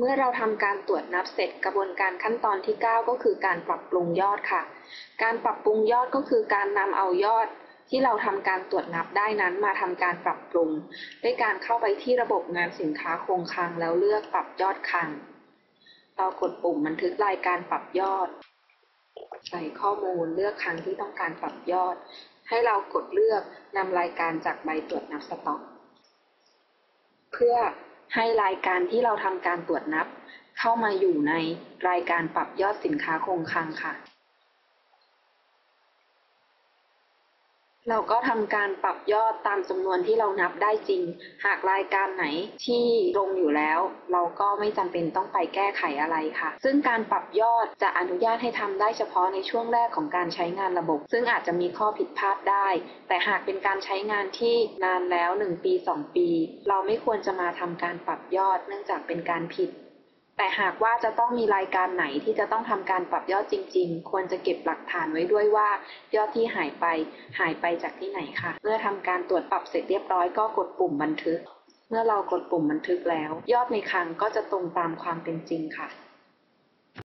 เมื่อเราทำการตรวจนับเสร็จกระบวนการขั้นตอนที่ 9 ก็คือการปรับปรุงยอดค่ะ การปรับปรุงยอดก็คือการนำเอายอดที่เราทำการตรวจนับได้นั้นมาทำการปรับปรุง ด้วยการเข้าไปที่ระบบงานสินค้าคงคลังแล้วเลือกปรับยอดคลังเรากดปุ่มบันทึกรายการปรับยอด ใส่ข้อมูลเลือกครั้งที่ต้องการปรับยอด ให้เรากดเลือกนำรายการจากใบตรวจนับสต็อก เพื่อ ให้รายการที่เราทำการตรวจนับ เข้ามาอยู่ในรายการปรับยอดสินค้าคงคลังค่ะ เราก็ทำการปรับยอดตามจำนวนที่เรานับได้จริง หากรายการไหนที่ลงอยู่แล้ว เราก็ไม่จำเป็นต้องไปแก้ไขอะไรค่ะ ซึ่งการปรับยอดจะอนุญาตให้ทำได้เฉพาะในช่วงแรกของการใช้งานระบบ ซึ่งอาจจะมีข้อผิดพลาดได้ แต่หากเป็นการใช้งานที่นานแล้ว 1 ปี 2 ปี เราไม่ควรจะมาทำการปรับยอด เนื่องจากเป็นการผิด แต่หากว่าจะต้องมีรายการไหนที่จะต้องทำการปรับยอดจริง ๆ ควรจะเก็บหลักฐานไว้ด้วยว่า ยอดที่หายไปหายไปจากที่ไหนค่ะ เมื่อทำการตรวจปรับเสร็จเรียบร้อยก็กดปุ่มบันทึก เมื่อเรากดปุ่มบันทึกแล้ว ยอดในคลังก็จะตรงตามความเป็นจริงค่ะ